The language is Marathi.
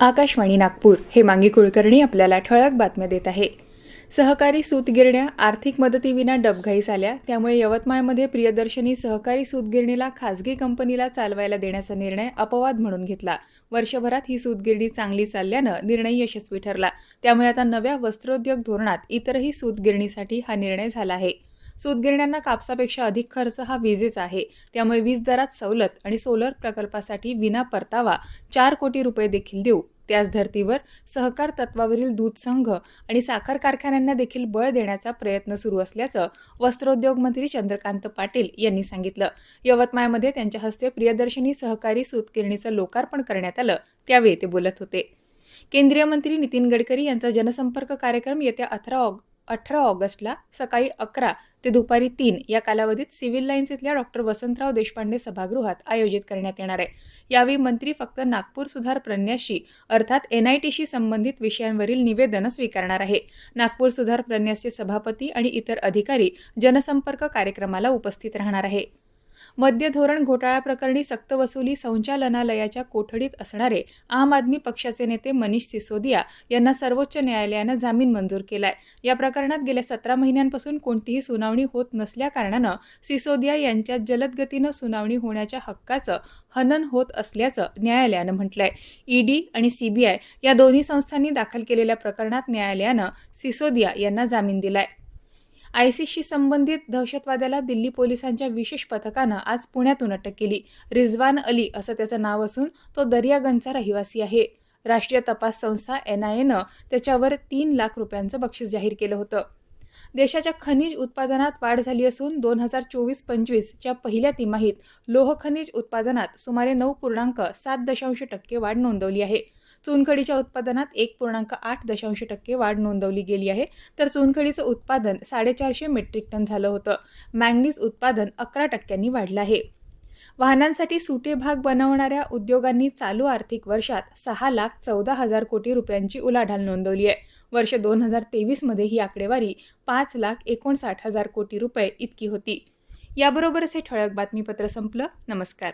आकाशवाणी नागपूर हे मांगी कुलकर्णी आपल्याला ठळक बातम्या देत आहे. सहकारी सूतगिरण्या आर्थिक मदतीविना डबघाईस आल्या त्यामुळे यवतमाळमध्ये प्रियदर्शनी सहकारी सूतगिरणीला खासगी कंपनीला चालवायला देण्याचा निर्णय अपवाद म्हणून घेतला. वर्षभरात ही सूतगिरणी चांगली चालल्यानं निर्णय यशस्वी ठरला. त्यामुळे आता नव्या वस्त्रोद्योग धोरणात इतरही सूतगिरणीसाठी हा निर्णय झाला आहे. सूतगिरण्यांना कापसापेक्षा अधिक खर्च हा विजेचा आहे. त्यामुळे वीज दरात सवलत आणि सोलर प्रकल्पासाठी विना परतावा चार कोटी रुपये देखील देऊ. त्याच धर्तीवर सहकार तत्वावरील दूध संघ आणि साखर कारखान्यांना देखील बळ देण्याचा प्रयत्न सुरू असल्याचं वस्त्रोद्योग मंत्री चंद्रकांत पाटील यांनी सांगितलं. यवतमाळमध्ये त्यांच्या हस्ते प्रियदर्शनी सहकारी सूतगिरणीचं लोकार्पण करण्यात आलं. त्यावेळी ते बोलत होते. केंद्रीय मंत्री नितीन गडकरी यांचा जनसंपर्क कार्यक्रम येत्या अठरा ऑग अठरा ऑगस्टला सकाळी अकरा ते दुपारी तीन या कालावधीत सिव्हिल लाईन्स इथल्या डॉक्टर वसंतराव देशपांडे सभागृहात आयोजित करण्यात येणार आहे. यावेळी मंत्री फक्त नागपूर सुधार प्रन्यासशी अर्थात एन आय टीशी संबंधित विषयांवरील निवेदनं स्वीकारणार आहे. नागपूर सुधार प्रन्यासचे सभापती आणि इतर अधिकारी जनसंपर्क कार्यक्रमाला उपस्थित राहणार आहे. मद्य धोरण घोटाळा प्रकरणी सक्तवसुली संचालनालयाच्या कोठडीत असणारे आम आदमी पक्षाचे नेते मनीष सिसोदिया यांना सर्वोच्च न्यायालयानं जामीन मंजूर केलाय. या प्रकरणात गेल्या सतरा महिन्यांपासून कोणतीही सुनावणी होत नसल्याकारणानं सिसोदिया यांच्यात जलदगतीनं सुनावणी होण्याच्या हक्काचं हनन होत असल्याचं न्यायालयानं म्हटलंय. ईडी आणि सीबीआय या दोन्ही संस्थांनी दाखल केलेल्या प्रकरणात न्यायालयानं सिसोदिया यांना जामीन दिलाय. आयसीसशी संबंधित दहशतवाद्याला दिल्ली पोलिसांच्या विशेष पथकानं आज पुण्यातून अटक केली. रिझवान अली असं त्याचं नाव असून तो दर्यागंजचा रहिवासी आहे. राष्ट्रीय तपास संस्था एन आय एनं त्याच्यावर तीन लाख रुपयांचं बक्षीस जाहीर केलं होतं. देशाच्या खनिज उत्पादनात वाढ झाली असून दोन हजार चोवीस पंचवीसच्या पहिल्या तिमाहीत लोह खनिज उत्पादनात सुमारे नऊ पूर्णांक सात दशांश टक्के वाढ नोंदवली आहे. चुनखडीच्या उत्पादनात एक पूर्णांक आठ दशांश टक्के वाढ नोंदवली गेली आहे. तर चुनखडीचं उत्पादन साडेचारशे मेट्रिक टन झालं होतं. मॅंगनीज उत्पादन अकरा टक्क्यांनी वाढलं आहे. वाहनांसाठी सुटे भाग बनवणाऱ्या उद्योगांनी चालू आर्थिक वर्षात सहा लाख चौदा हजार कोटी रुपयांची उलाढाल नोंदवली आहे. वर्ष दोन हजार तेवीसमध्ये ही आकडेवारी पाच लाख एकोणसाठ हजार कोटी रुपये इतकी होती. याबरोबरच हे ठळक बातमीपत्र संपलं. नमस्कार.